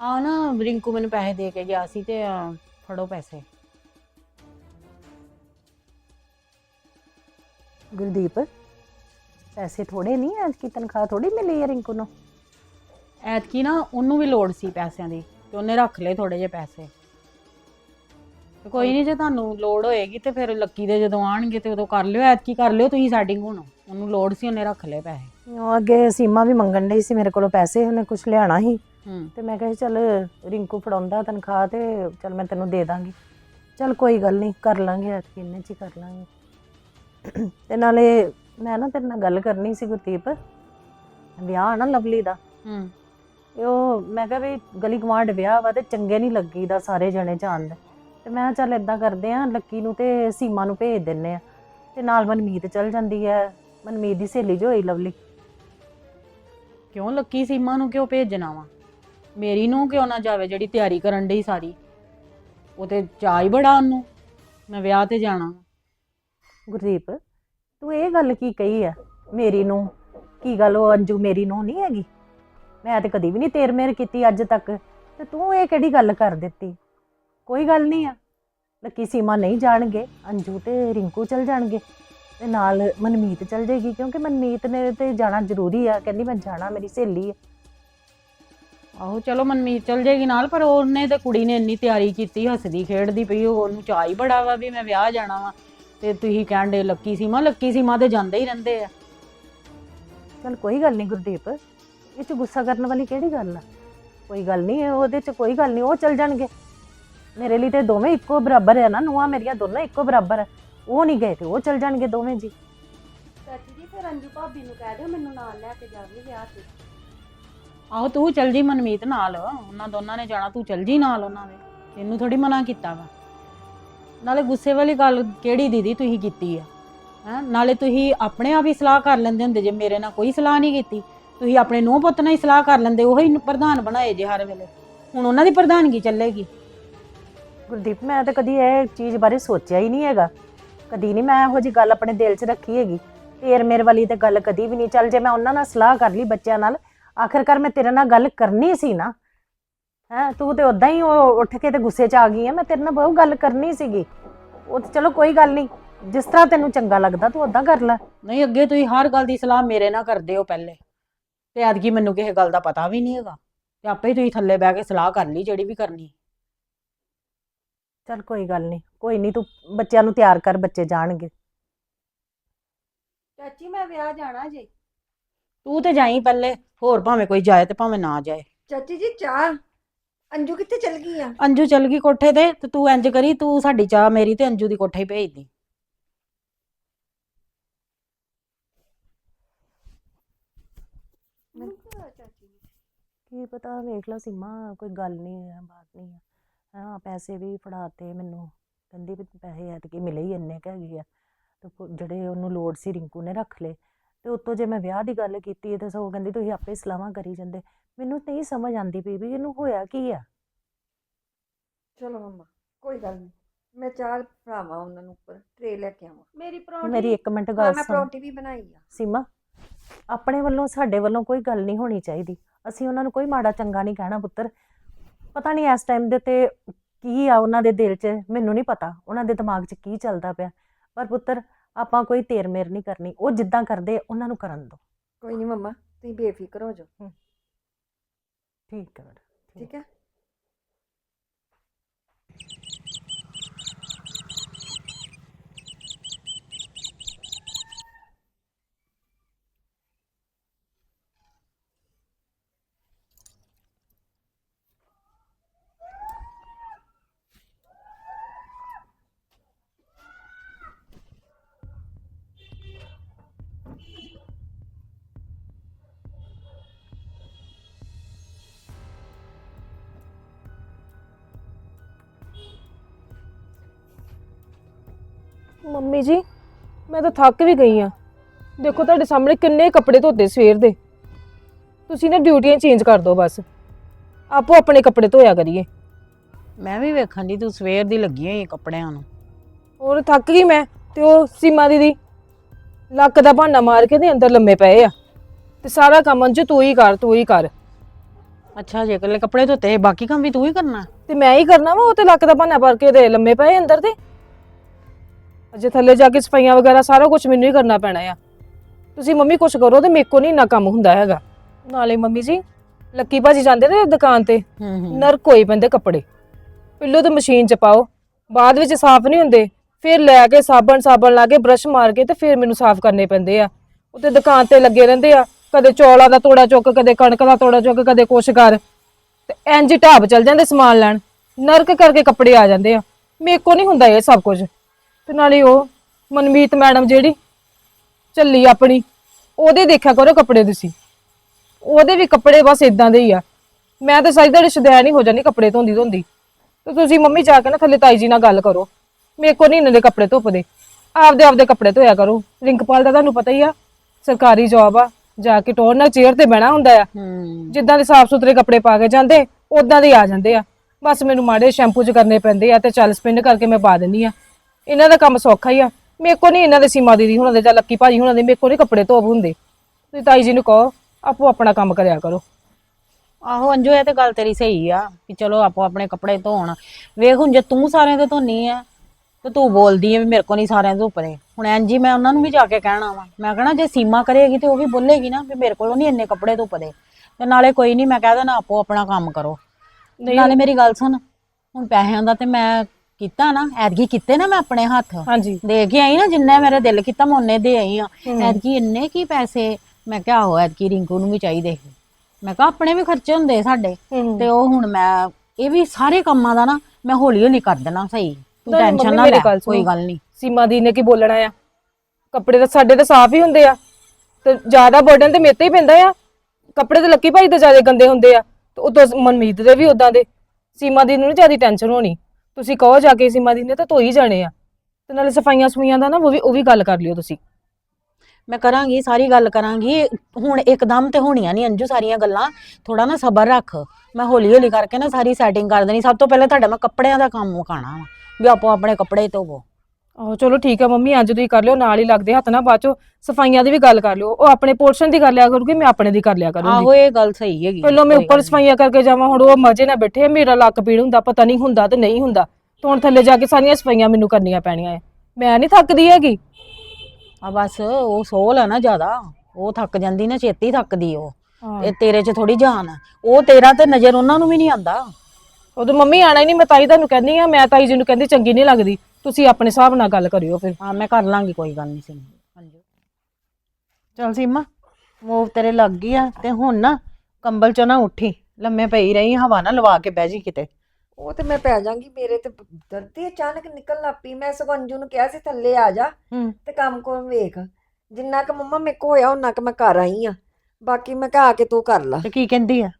ਆ ਨਾ ਰਿੰਕੂ ਮੈਨੂੰ ਪੈਸੇ ਦੇ ਕੇ ਗਿਆ ਸੀ ਤੇ ਫੜੋ ਪੈਸੇ। ਗੁਰਦੀਪ ਪੈਸੇ ਥੋੜੇ ਨਹੀਂ ਅੱਜ ਕੀ ਤਨਖਾਹ ਥੋੜੀ ਮਿਲੀ ਹੈ ਰਿੰਕੂ ਨੂੰ? ਐਤਕੀ ਨਾ ਉਹਨੂੰ ਵੀ ਲੋੜ ਸੀ ਪੈਸਿਆਂ ਦੀ ਤੇ ਉਹਨੇ ਰੱਖ ਲਏ ਥੋੜੇ ਜਿਹੇ ਪੈਸੇ। ਤੇ ਕੋਈ ਨਹੀਂ ਜੇ ਤੁਹਾਨੂੰ ਲੋੜ ਹੋਏਗੀ ਤੇ ਫਿਰ ਲੱਕੀ ਦੇ ਜਦੋਂ ਆਣਗੇ ਤੇ ਉਦੋਂ ਕਰ ਲਿਓ ਐਤਕੀ ਕਰ ਲਿਓ ਤੁਸੀਂ ਸੈਟਿੰਗ ਹੁਣ। ਉਹਨੂੰ ਲੋੜ ਸੀ ਉਹਨੇ ਰੱਖ ਲਏ ਪੈਸੇ। ਉਹ ਅੱਗੇ ਸੀਮਾ ਵੀ ਮੰਗਣ ਡਈ ਸੀ ਮੇਰੇ ਕੋਲੋਂ ਪੈਸੇ ਉਹਨੇ ਕੁਝ ਲਿਆਣਾ ਸੀ। ਹੂੰ। ਤੇ ਮੈਂ ਕਿਹਾ ਸੀ ਚੱਲ ਰਿੰਕੂ ਫੜਾਉਂਦਾ ਤਨਖਾਹ ਤੇ ਚੱਲ ਮੈਂ ਤੈਨੂੰ ਦੇ ਦਾਂਗੀ। ਚੱਲ ਕੋਈ ਗੱਲ ਨਹੀਂ ਕਰ ਲਾਂਗੇ ਅੱਜ ਕਿੰਨੇ ਚ ਹੀ ਕਰ ਲਾਂਗੇ। ਤੇ ਨਾਲੇ ਮੈਂ ਨਾ ਤੇਰੇ ਨਾਲ ਗੱਲ ਕਰਨੀ ਸੀ ਗੁਰਦੀਪ। ਵਿਆਹ ਆ ਨਾ ਲਵਲੀ ਦਾ। ਹੂੰ। ਤੇ ਉਹ ਮੈਂ ਕਿਹਾ ਵੀ ਗਲੀ ਗਵਾਂਢ ਵਿਆਹ ਵਾ ਤੇ ਚੰਗੇ ਨਹੀਂ ਲੱਗੀਦਾ ਸਾਰੇ ਜਣੇ ਜਾਣਦੇ ਤੇ ਮੈਂ ਕਿਹਾ ਚੱਲ ਇਦਾਂ ਕਰਦੇ ਆ ਲੱਕੀ ਨੂੰ ਤੇ ਸੀਮਾ ਨੂੰ ਭੇਜ ਦਿੰਨੇ ਆ। ਤੇ ਨਾਲ ਮਨਮੀਤ ਚੱਲ ਜਾਂਦੀ ਹੈ ਮਨਮੀਤ ਦੀ ਸਹੇਲੀ ਜੋ ਹੋਈ ਲਵਲੀ। ਕਿਉਂ ਲੱਕੀ ਸੀਮਾ ਨੂੰ ਕਿਉਂ ਭੇਜਣਾ ਵਾ? ਮੇਰੀ ਨੂੰ ਕਿਉਂ ਨਾ ਜਾਵੇ ਜਿਹੜੀ ਤਿਆਰੀ ਕਰਨ ਡਈ ਸਾਰੀ? ਉਹ ਤੇ ਚਾਅ ਹੀ ਬੜਾ ਉਹਨੂੰ। ਮੈਂ ਵਿਆਹ ਤੇ ਜਾਣਾ ਗੁਰਦੀਪ, ਤੂੰ ਇਹ ਗੱਲ ਕੀ ਕਹੀ ਆ? ਮੇਰੀ ਨੂੰ ਕੀ ਗੱਲ ਉਹ ਅੰਜੂ ਮੇਰੀ ਨੂੰ ਨਹੀਂ ਹੈਗੀ? ਮੈਂ ਤੇ ਕਦੀ ਵੀ ਨਹੀਂ ਤੇਰ ਮੇਰ ਕੀਤੀ ਅੱਜ ਤੱਕ। ਤੇ ਤੂੰ ਇਹ ਕਿਹੜੀ ਗੱਲ ਕਰ ਦਿੱਤੀ? ਕੋਈ ਗੱਲ ਨਹੀਂ ਆ। ਲੱਕੀ ਸੀਮਾ ਨਹੀਂ ਜਾਣਗੇ, ਅੰਜੂ ਤੇ ਰਿੰਕੂ ਚਲ ਜਾਣਗੇ। ਤੇ ਨਾਲ ਮਨਮੀਤ ਚਲ ਜਾਏਗੀ ਕਿਉਂਕਿ ਮਨਮੀਤ ਨੇ ਤੇ ਜਾਣਾ ਜ਼ਰੂਰੀ ਆ ਕਹਿੰਦੀ ਮੈਂ ਜਾਣਾ ਮੇਰੀ ਸਹੇਲੀ ਆ। ਆਹੋ ਚਲੋ ਮਨਮੀਤ ਚਲ ਜਾਏਗੀ ਨਾਲ ਪਰ ਉਹਨੇ ਤੇ ਕੁੜੀ ਨੇ ਇੰਨੀ ਤਿਆਰੀ ਕੀਤੀ ਹੱਸਦੀ ਖੇਡਦੀ ਪਈ ਉਹ ਉਹਨੂੰ ਚਾਅ ਹੀ ਬੜਾ ਵਾ ਵੀ ਮੈਂ ਵਿਆਹ ਜਾਣਾ ਵਾ। ਤੇ ਤੁਸੀਂ ਕਹਿੰਦੇ ਲੱਕੀ ਸੀਮਾ ਲੱਕੀ ਸੀਮਾ ਤੇ ਜਾਂਦੇ ਹੀ ਰਹਿੰਦੇ ਆ। ਚਲ ਕੋਈ ਗੱਲ ਨਹੀਂ ਗੁਰਦੀਪ ਇਹ ਚ ਗੁੱਸਾ ਕਰਨ ਵਾਲੀ ਕਿਹੜੀ ਗੱਲ ਆ? ਕੋਈ ਗੱਲ ਨਹੀਂ ਉਹਦੇ ਚ ਕੋਈ ਗੱਲ ਨਹੀਂ ਉਹ ਚਲ ਜਾਣਗੇ। ਮੇਰੇ ਲਈ ਤੇ ਦੋਵੇਂ ਇੱਕੋ ਬਰਾਬਰ ਆ ਨਾ ਨੂੰਹਾਂ ਮੇਰੀਆਂ ਦੋਨੋਂ ਇੱਕੋ ਬਰਾਬਰ ਆ। ਉਹ ਨਹੀਂ ਗਏ ਤੇ ਉਹ ਚਲ ਜਾਣਗੇ ਦੋਵੇਂ ਜੀ। ਚਾਚੀ ਜੀ ਫਿਰ ਅੰਜੂ ਭਾਬੀ ਨੂੰ ਕਹਿ ਦਿਓ ਮੈਨੂੰ ਨਾਲ ਲੈ ਕੇ ਜਾਵੇ ਵਿਆਹ ਤੇ। ਆਹੋ ਤੂੰ ਚਲ ਜੀ ਮਨਮੀਤ ਨਾਲ। ਉਹਨਾਂ ਦੋਨਾਂ ਨੇ ਜਾਣਾ ਤੂੰ ਚਲ ਜੀ ਨਾਲ ਉਹਨਾਂ ਦੇ। ਤੈਨੂੰ ਥੋੜੀ ਮਨਾ ਕੀਤਾ ਵਾ। ਨਾਲੇ ਗੁੱਸੇ ਵਾਲੀ ਗੱਲ ਕਿਹੜੀ ਦੀਦੀ ਤੁਸੀਂ ਕੀਤੀ ਆ? ਹੈ? ਨਾਲੇ ਤੁਸੀਂ ਆਪਣੇ ਆਪ ਹੀ ਸਲਾਹ ਕਰ ਲੈਂਦੇ ਹੁੰਦੇ ਜੇ ਮੇਰੇ ਨਾਲ ਕੋਈ ਸਲਾਹ ਨਹੀਂ ਕੀਤੀ। ਤੁਸੀਂ ਆਪਣੇ ਨੂੰਹ ਪੁੱਤ ਨਾਲ ਹੀ ਸਲਾਹ ਕਰ ਲੈਂਦੇ ਉਹੀ ਪ੍ਰਧਾਨ ਬਣਾਏ ਜੇ ਹਰ ਵੇਲੇ। ਹੁਣ ਉਹਨਾਂ ਦੀ ਪ੍ਰਧਾਨਗੀ ਚੱਲੇਗੀ। ਗੁਰਦੀਪ ਮੈਂ ਤਾਂ ਕਦੀ ਇਹ ਚੀਜ਼ ਬਾਰੇ ਸੋਚਿਆ ਹੀ ਨਹੀਂ ਹੈਗਾ। ਕਦੀ ਨਹੀਂ ਮੈਂ ਇਹੋ ਜੀ ਗੱਲ ਆਪਣੇ ਦਿਲ 'ਚ ਰੱਖੀ ਹੈਗੀ। ਤੇਰ ਮੇਰੇ ਵਾਲੀ ਤੇ ਗੱਲ ਕਦੀ ਵੀ ਨਹੀਂ ਚੱਲ, ਜੇ ਮੈਂ ਉਹਨਾਂ ਨਾਲ ਸਲਾਹ ਕਰ ਲਈ ਬੱਚਿਆਂ ਨਾਲ, ਆਖਰਕਾਰ ਮੈਂ ਤੇਰੇ ਨਾਲ ਗੱਲ ਕਰਨੀ ਸੀ ਨਾ। ਹੈ, ਤੂੰ ਤੇ ਉਦਾਂ ਹੀ ਉਹ ਉੱਠ ਕੇ ਤੇ ਗੁੱਸੇ 'ਚ ਆ ਗਈ ਹੈ ਮੈਂ ਤੇਰੇ ਨਾਲ ਬਹੁਤ ਗੱਲ ਕਰਨੀ ਸੀਗੀ। ਉਹ ਤੇ ਚਲੋ ਕੋਈ ਗੱਲ ਨਹੀਂ ਜਿਸ ਤਰ੍ਹਾਂ ਤੈਨੂੰ ਚੰਗਾ ਲੱਗਦਾ ਤੂੰ ਉਦਾਂ ਕਰ ਲੈ। ਨਹੀਂ, ਅੱਗੇ ਤੁਸੀਂ ਹਰ ਗੱਲ ਦੀ ਸਲਾਹ ਮੇਰੇ ਨਾਲ ਕਰਦੇ ਹੋ ਪਹਿਲੇ। ਤੇ ਐਤਕੀ ਮੈਨੂੰ ਕਿਸੇ ਗੱਲ ਦਾ ਪਤਾ ਵੀ ਨਹੀਂ ਹੈਗਾ। ਤੇ ਆਪੇ ਹੀ ਤੁਸੀਂ ਥੱਲੇ ਬਹਿ ਕੇ ਸਲਾਹ ਕਰ ਲਈ ਜਿਹੜੀ ਵੀ ਕਰਨੀ। ਚਲ ਕੋਈ ਗੱਲ ਨਹੀਂ ਕੋਈ ਨਹੀਂ ਤੂੰ ਬੱਚਿਆਂ ਨੂੰ ਤਿਆਰ ਕਰ ਬੱਚੇ ਜਾਣਗੇ। ਚਾਚੀ ਮੈਂ ਵਿਆਹ ਜਾਣਾ ਜੇ। ਤੂੰ ਤੇ ਜਾਈ ਪਹਿਲੇ ਹੋਰ ਭਾਵੇਂ ਕੋਈ ਜਾਏ ਤੇ ਭਾਵੇਂ ਨਾ ਜਾਏ। ਚਾਚੀ ਜੀ ਚਾਹ। ਅੰਜੂ ਕਿੱਥੇ ਚਲ ਗਈ ਆ? ਅੰਜੂ ਚੱਲ ਗਈ ਕੋਠੇ ਤੇ ਤੇ ਤੂੰ ਇੰਜ ਕਰੀ ਤੂੰ ਸਾਡੀ ਚਾਹ ਮੇਰੀ ਤੇ ਅੰਜੂ ਦੀ ਕੋਠੇ ਹੀ ਭੇਜ ਦੀ। ਕੀ ਪਤਾ ਵੇਖ ਲਾ ਸੀਮਾ ਕੋਈ ਗੱਲ ਨਹੀਂ ਹੈ ਬਾਤ ਨਹੀਂ ਹੈ ਹਾਂ ਪੈਸੇ ਵੀ ਫੜਾਤੇ ਮੈਨੂੰ। ਕਹਿੰਦੀ ਵੀ ਪੈਸੇ ਐਤਕੀ ਮਿਲੇ ਹੀ ਇੰਨੇ ਕੁ ਹੈਗੇ ਆ। ਤੇ ਜਿਹੜੇ ਉਹਨੂੰ ਲੋੜ ਸੀ ਰਿੰਕੂ ਨੇ ਰੱਖ ਲਏ। ਤੇ ਉੱਤੋਂ ਜੇ ਮੈਂ ਵਿਆਹ ਦੀ ਗੱਲ ਕੀਤੀ ਤੇ ਸਗੋਂ ਕਹਿੰਦੀ ਤੁਸੀਂ ਆਪੇ ਸਲਾਹਾਂ ਕਰੀ ਜਾਂਦੇ। ਮੈਨੂੰ ਨਹੀਂ ਸਮਝ ਆਂਦੀ ਪਈ ਵੀ ਇਹਨੂੰ ਹੋਇਆ ਕੀ ਆ। ਚਲੋ ਮੰਮਾ ਕੋਈ ਗੱਲ ਨਹੀਂ। ਮੈਂ ਚਾਹ ਫੜਾਵਾਂ ਉਹਨਾਂ ਨੂੰ ਉੱਪਰ ਟਰੇ ਲੈ ਕੇ ਆਵਾਂ। ਮੇਰੀ ਪਰੌਂਠੀ ਮੇਰੀ ਇੱਕ ਮਿੰਟ ਹਾਂ ਗੱਲ ਮੈਂ ਸੁਣ। ਪਰੌਂਠੀ ਵੀ ਬਣਾਈ ਆ। ਸੀਮਾ ਆਪਣੇ ਵੱਲੋਂ ਸਾਡੇ ਵੱਲੋਂ ਕੋਈ ਗੱਲ ਨਹੀਂ ਹੋਣੀ ਚਾਹੀਦੀ। ਅਸੀਂ ਉਹਨਾਂ ਨੂੰ ਕੋਈ ਮਾੜਾ ਚੰਗਾ ਨਹੀਂ ਕਹਿਣਾ ਪੁੱਤਰ। ਪਤਾ ਨਹੀਂ ਇਸ ਟਾਈਮ ਦੇ ਤੇ ਕੀ ਆ ਉਹਨਾਂ ਦੇ ਦਿਲ 'ਚ ਮੈਨੂੰ ਨਹੀਂ ਪਤਾ ਉਹਨਾਂ ਦੇ ਦਿਮਾਗ 'ਚ ਕੀ ਚੱਲਦਾ ਪਿਆ। ਪਰ ਪੁੱਤਰ ਆਪਾਂ ਕੋਈ ਤੇਰ ਮੇਰ ਨਹੀਂ ਕਰਨੀ ਉਹ ਜਿੱਦਾਂ ਕਰਦੇ ਉਹਨਾਂ ਨੂੰ ਕਰਨ ਦਿਓ ਕੋਈ ਨਹੀਂ ਮੰਮਾ ਤੁਸੀਂ ਬੇਫਿਕਰ ਹੋ ਜਾਓ। ਠੀਕ ਹੈ ਬੇਟਾ ਠੀਕ ਹੈ? ਮੰਮੀ ਜੀ ਮੈਂ ਤਾਂ ਥੱਕ ਵੀ ਗਈ ਆ। ਦੇਖੋ ਤੁਹਾਡੇ ਸਾਹਮਣੇ ਕਿੰਨੇ ਕੱਪੜੇ ਧੋਤੇ ਸਵੇਰ ਦੇ। ਤੁਸੀਂ ਨਾ ਡਿਊਟੀਆਂ ਚੇਂਜ ਕਰ ਦਿਓ ਬਸ। ਆਪੋ ਆਪਣੇ ਕੱਪੜੇ ਧੋਇਆ ਕਰੀਏ। ਮੈਂ ਵੀ ਵੇਖਣ ਦੀ ਤੂੰ ਸਵੇਰ ਦੀ ਲੱਗੀ ਹੋਈ ਕੱਪੜਿਆਂ ਨੂੰ। ਹੋਰ ਥੱਕ ਗਈ ਮੈਂ ਤੇ ਉਹ ਸੀਮਾ ਦੀਦੀ ਲੱਕ ਦਾ ਬਹਾਨਾ ਮਾਰ ਕੇ ਤੇ ਅੰਦਰ ਲੰਮੇ ਪਏ ਆ। ਤੇ ਸਾਰਾ ਕੰਮ ਅੰਜੂ ਤੂੰ ਹੀ ਕਰ ਤੂੰ ਹੀ ਕਰ। ਅੱਛਾ ਜੇ ਇਕੱਲੇ ਕੱਪੜੇ ਧੋਤੇ ਬਾਕੀ ਕੰਮ ਵੀ ਤੂੰ ਹੀ ਕਰਨਾ। ਤੇ ਮੈਂ ਹੀ ਕਰਨਾ ਵਾ ਉਹ ਤੇ ਲੱਕ ਦਾ ਬਹਾਨਾ ਮਾਰ ਕੇ ਤੇ ਲੰਮੇ ਪਏ ਅੰਦਰ ਤੇ। ਅਜੇ ਥੱਲੇ ਜਾ ਕੇ ਸਫਾਈਆਂ ਵਗੈਰਾ ਸਾਰਾ ਕੁਝ ਮੈਨੂੰ ਹੀ ਕਰਨਾ ਪੈਣਾ ਆ। ਤੁਸੀਂ ਮੰਮੀ ਕੁਝ ਕਰੋ ਤੇ ਮੇਰੇ ਕੋ ਨਹੀਂ ਇੰਨਾ ਕੰਮ ਹੁੰਦਾ ਹੈਗਾ। ਨਾਲੇ ਮੰਮੀ ਜੀ ਲੱਕੀ ਭਾਜੀ ਜਾਂਦੇ ਨੇ ਦੁਕਾਨ ਤੇ? ਨਰਕ ਹੋਈ ਪੈਂਦੇ ਕੱਪੜੇ। ਪਿੱਲੋ ਤੇ ਮਸ਼ੀਨ 'ਚ ਪਾਓ। ਬਾਅਦ ਵਿੱਚ ਸਾਫ਼ ਨਹੀਂ ਹੁੰਦੇ। ਫਿਰ ਲੈ ਕੇ ਸਾਬਣ ਸਾਬਣ ਲਾ ਕੇ ਬ੍ਰਸ਼ ਮਾਰ ਕੇ ਤੇ ਫਿਰ ਮੈਨੂੰ ਸਾਫ਼ ਕਰਨੇ ਪੈਂਦੇ ਆ। ਉੱਤੇ ਦੁਕਾਨ ਤੇ ਲੱਗੇ ਰਹਿੰਦੇ ਆ। ਕਦੇ ਚੌਲਾਂ ਦਾ ਤੋੜਾ ਚੁੱਕ ਕਦੇ ਕਣਕ ਦਾ ਤੋੜਾ ਚੁੱਕ ਕਦੇ ਕੁਛ ਕਰ। ਤੇ ਇੰਜ ਢਾਬ ਚਲ ਜਾਂਦੇ ਸਮਾਨ ਲੈਣ। ਨਰਕ ਕਰਕੇ ਕੱਪੜੇ ਆ ਜਾਂਦੇ ਆ। ਮੇਰੇ ਕੋ ਨਹੀਂ ਹੁੰਦਾ ਇਹ ਸਭ ਕੁਝ ਤੇ ਨਾਲੇ ਉਹ ਮਨਮੀਤ ਮੈਡਮ ਜਿਹੜੀ ਚੱਲੀ ਆਪਣੀ ਉਹਦੇ ਦੇਖਿਆ ਕਰੋ ਕੱਪੜੇ ਤੁਸੀਂ। ਉਹਦੇ ਵੀ ਕੱਪੜੇ ਬਸ ਇਦਾਂ ਦੇ ਹੀ ਆ। ਮੈਂ ਤਾਂ ਸਾਰੀ ਦਿਹਾੜੀ ਸ਼ਦੈਣ ਹੀ ਹੋ ਜਾਂਦੀ ਕੱਪੜੇ ਧੋਂਦੀ ਧੋਂਦੀ। ਤੇ ਤੁਸੀਂ ਮੰਮੀ ਜਾ ਕੇ ਨਾ ਥੱਲੇ ਤਾਈ ਜੀ ਨਾਲ ਗੱਲ ਕਰੋ। ਮੇਰੇ ਕੋ ਨਹੀਂ ਇਹਨਾਂ ਦੇ ਕੱਪੜੇ ਧੁੱਪਦੇ। ਆਪਦੇ ਆਪਦੇ ਕੱਪੜੇ ਧੋਇਆ ਕਰੋ। ਰਿੰਕਪਾਲ ਦਾ ਤੁਹਾਨੂੰ ਪਤਾ ਹੀ ਆ ਸਰਕਾਰੀ ਜੌਬ ਆ ਜਾ ਕੇ ਟੋਰ ਨਾਲ ਚੇਅਰ ਤੇ ਬਹਿਣਾ ਹੁੰਦਾ ਆ। ਹੂੰ। ਜਿੱਦਾਂ ਦੇ ਸਾਫ਼ ਸੁਥਰੇ ਕੱਪੜੇ ਪਾ ਕੇ ਜਾਂਦੇ ਉਦਾਂ ਦੇ ਆ ਜਾਂਦੇ ਆ। ਬਸ ਮੈਨੂੰ ਮਾੜੇ ਸ਼ੈਂਪੂ ਚ ਕਰਨੇ ਪੈਂਦੇ ਆ ਤੇ ਚੱਲ ਸਪਿਨ ਕਰਕੇ ਮੈਂ ਪਾ ਦਿੰਨੀ ਆ। ਇਹਨਾਂ ਦਾ ਕੰਮ ਸੌਖਾ ਹੀ ਆ। ਮੇਰੇ ਕੋ ਨਹੀਂ ਇਹਨਾਂ ਦੇ ਸੀਮਾ ਦੀਦੀ ਹੁਣਾਂ ਦੇ ਜਾਂ ਲੱਕੀ ਭਾਜੀ ਹੁਣਾਂ ਦੇ ਮੇਰੇ ਕੋ ਨਹੀਂ ਕੱਪੜੇ ਧੋਬ ਹੁੰਦੇ। ਤੁਸੀਂ ਤਾਈ ਜੀ ਨੂੰ ਕਹੋ ਆਪੋ ਆਪਣਾ ਕੰਮ ਕਰਿਆ ਕਰੋ। ਆਹੋ ਅੰਜੂ ਇਹ ਤੇ ਗੱਲ ਤੇਰੀ ਸਹੀ ਆ ਕਿ ਚਲੋ ਆਪੋ ਆਪਣੇ ਕੱਪੜੇ ਧੋਣ। ਵੇਖ ਹੁਣ ਜੇ ਤੂੰ ਸਾਰਿਆਂ ਦੇ ਧੋਨੀ ਆ ਤੇ ਤੂੰ ਬੋਲਦੀ ਆ ਵੀ ਮੇਰੇ ਕੋ ਨਹੀਂ ਸਾਰਿਆਂ ਦੇ ਧੁੱਪਦੇ ਹੁਣ ਐਂਜੀ ਮੈਂ ਉਹਨਾਂ ਨੂੰ ਵੀ ਜਾ ਕੇ ਕਹਿਣਾ ਵਾ। ਮੈਂ ਕਹਣਾ ਜੇ ਸੀਮਾ ਕਰੇਗੀ ਤੇ ਉਹ ਵੀ ਬੋਲੇਗੀ ਨਾ ਵੀ ਮੇਰੇ ਕੋਲੋਂ ਨਹੀਂ ਇੰਨੇ ਕੱਪੜੇ ਧੁੱਪਦੇ। ਤੇ ਨਾਲੇ ਕੋਈ ਨਹੀਂ ਮੈਂ ਕਹਿ ਦੇਣਾ ਆਪੋ ਆਪਣਾ ਕੰਮ ਕਰੋ। ਨਾਲੇ ਮੇਰੀ ਗੱਲ ਸੁਣ ਹੁਣ ਪੈਸਿਆਂ ਦਾ ਤੇ ਮੈਂ ਕੀਤਾ ਨਾ ਐਤਕੀ ਕੀਤੇ ਨਾ ਮੈਂ ਆਪਣੇ ਹੱਥ। ਹਾਂਜੀ। ਦੇ ਕੇ ਆਈ ਨਾ ਜਿੰਨੇ ਮੇਰੇ ਦਿਲ ਕੀਤਾ ਮੈਂ ਉਹਨੇ ਦੇ ਆਈ ਆ। ਐਤਕੀ ਇੰਨੇ ਕੀ ਪੈਸੇ ਮੈਂ ਕਿਹਾ ਹੋ ਐਤਕੀ ਰਿੰਕੂ ਨੂੰ ਵੀ ਚਾਹੀਦੇ ਮੈਂ ਕਿਹਾ ਆਪਣੇ ਵੀ ਖਰਚੇ ਹੁੰਦੇ ਸਾਡੇ। ਤੇ ਉਹ ਹੁਣ ਮੈਂ ਇਹ ਵੀ ਸਾਰੇ ਕੰਮਾਂ ਦਾ ਨਾ ਮੈਂ ਹੌਲੀ ਹੌਲੀ ਕਰ ਦੇਣਾ ਸਹੀ। ਤੂੰ ਟੈਨਸ਼ਨ ਨਾ ਲੈ। ਕੋਈ ਗੱਲ ਨਹੀਂ। ਸੀਮਾ ਦੀ ਨੇ ਕੀ ਬੋਲਣਾ ਆ? ਕੱਪੜੇ ਤਾਂ ਸਾਡੇ ਤਾਂ ਸਾਫ਼ ਹੀ ਹੁੰਦੇ ਆ। ਤੇ ਜ਼ਿਆਦਾ ਬਰਡਨ ਤੇ ਮੇਰੇ ਤੇ ਹੀ ਪੈਂਦਾ ਆ। ਕੱਪੜੇ ਤੇ ਲੱਕੀ ਭਾਈ ਦੇ ਜ਼ਿਆਦਾ ਗੰਦੇ ਹੁੰਦੇ ਆ। ਤੇ ਉਤੋਂ ਮਨਮੀਤ ਦੇ ਵੀ ਉਦਾਂ ਦੇ। ਸੀਮਾ ਦੀ ਨੂੰ ਜ਼ਿਆਦਾ ਟੈਨਸ਼ਨ ਹੋਣੀ। ਤੁਸੀਂ ਕਹੋ ਜਾ ਕੇ ਸੀਮਾ ਦੀ ਨੇ ਤਾਂ ਧੋਈ ਜਾਣੇ ਆ। ਤੇ ਨਾਲੇ ਸਫਾਈਆਂ ਸੁਈਆਂ ਦਾ ਨਾ, ਉਹ ਵੀ ਉਹ ਵੀ ਗੱਲ ਕਰ ਲਿਓ ਤੁਸੀਂ। ਮੈਂ ਕਰਾਂਗੀ, ਸਾਰੀ ਗੱਲ ਕਰਾਂਗੀ। ਹੁਣ ਇੱਕਦਮ ਤੇ ਹੋਣੀਆਂ ਨਹੀਂ ਅੰਜੂ ਸਾਰੀਆਂ ਗੱਲਾਂ। ਥੋੜਾ ਨਾ ਸਬਰ ਰੱਖ। ਮੈਂ ਹੌਲੀ ਹੌਲੀ ਕਰਕੇ ਨਾ ਸਾਰੀ ਸੈਟਿੰਗ ਕਰ ਦੇਣੀ। ਸਭ ਤੋਂ ਪਹਿਲਾਂ ਤੁਹਾਡਾ ਮੈਂ ਕੱਪੜਿਆਂ ਦਾ ਕੰਮ ਮੁਕਾਣਾ ਵਾ। ਵੀ ਆਪੋ ਆਪਣੇ ਕੱਪੜੇ ਧੋਵੋ। ਆਹੋ ਚਲੋ ਠੀਕ ਆ ਮੰਮੀ ਅੱਜ ਤੁਸੀਂ ਕਰ ਲਿਓ ਨਾਲ ਹੀ ਲੱਗਦੇ ਹੱਥ ਨਾ ਬਾਅਦ ਚੋਂ। ਸਫਾਈਆਂ ਦੀ ਵੀ ਗੱਲ ਕਰ ਲਿਓ ਉਹ ਆਪਣੇ ਪੋਰਸ਼ਨ ਦੀ ਕਰ ਲਿਆ ਕਰੂਗੀ ਮੈਂ ਆਪਣੇ ਦੀ ਕਰ ਲਿਆ ਕਰੂੰਗੀ। ਆਹੋ ਇਹ ਗੱਲ ਸਹੀ ਹੈਗੀ ਪਹਿਲਾਂ ਮੈਂ ਕੋਈ ਉੱਪਰ ਗੱਲ। ਸਫਾਈਆਂ ਕਰਕੇ ਜਾਵਾਂ ਹੁਣ ਉਹ ਮਜੇ ਨਾਲ ਬੈਠੇ ਆ, ਮੇਰਾ ਲੱਕ ਪੀੜ ਹੁੰਦਾ ਪਤਾ ਨਹੀਂ ਹੁੰਦਾ ਤੇ ਨਹੀਂ ਹੁੰਦਾ। ਤੇ ਹੁਣ ਥੱਲੇ ਜਾ ਕੇ ਸਾਰੀਆਂ ਸਫਾਈਆਂ ਮੈਨੂੰ ਕਰਨੀਆਂ ਪੈਣੀਆਂ ਐ ਮੈਂ ਨਹੀਂ ਥੱਕਦੀ ਹੈਗੀ। ਆ ਬਸ ਉਹ ਸੋਲ ਆ ਨਾ ਜ਼ਿਆਦਾ ਉਹ ਥੱਕ ਜਾਂਦੀ ਨਾ ਛੇਤੀ ਥੱਕਦੀ ਉਹ। ਇਹ ਤੇਰੇ 'ਚ ਥੋੜੀ ਜਾਨ ਆ। ਉਹ ਤੇਰਾ ਤੇ ਨਜ਼ਰ ਉਹਨਾਂ ਨੂੰ ਵੀ ਨਹੀਂ ਆਂਦਾ ਉਦੋਂ ਮੰਮੀ ਆਣਾ ਹੀ ਨਹੀਂ ਮੈਂ ਤਾਈ ਤੁਹਾਨੂੰ ਕਹਿੰਦੀ ਆ ਮੈਂ ਤਾਈ ਜੀ ਨੂੰ ਕਹਿੰਦੀ ਚੰਗੀ ਨਹੀਂ ਲੱਗਦੀ। ਤੁਸੀਂ ਆਪਣੇ ਹਿਸਾਬ ਨਾਲ ਗੱਲ ਕਰਿਓ ਫਿਰ। ਹਾਂ ਮੈਂ ਕਰ ਲਾਂਗੀ ਕੋਈ ਗੱਲ ਨਹੀਂ ਸੀ ਹਾਂਜੀ। ਚਲ ਸੀਮਾ ਮੂਵ ਤੇਰੇ ਲੱਗ ਗਈ ਆ ਤੇ ਹੁਣ ਨਾ ਕੰਬਲ ਚੋਂ ਨਾ ਉੱਠੀ। ਲੰਮੇ ਪਈ ਰਹੀ ਹਵਾ ਨਾ ਲਵਾ ਕੇ ਬਹਿ ਜੀ ਕਿਤੇ। ਉਹ ਤੇ ਮੈਂ ਪੈ ਜਾਾਂਗੀ ਮੇਰੇ ਤੇ ਦਰਦ ਅਚਾਨਕ ਨਿਕਲ ਲੱਗ ਪਈ। ਮੈਂ ਸਗੋਂ ਅੰਜੂ ਨੂੰ ਕਿਹਾ ਸੀ ਥੱਲੇ ਆ ਜਾ ਹੂੰ। ਤੇ ਕੰਮ ਕੋਲ ਵੇਖ। ਜਿੰਨਾ ਕੁ ਮੰਮਾ ਮੇਰੇ ਕੋ ਹੋਇਆ ਉਹਨਾਂ ਕੁ ਮੈਂ ਕਰ ਆਈ ਆ। ਬਾਕੀ ਮੈਂ ਕਿਹਾ ਆ ਕੇ ਤੂੰ ਕਰ ਲਾ। ਤੇ ਕੀ ਕਹਿੰਦੀ ਆ?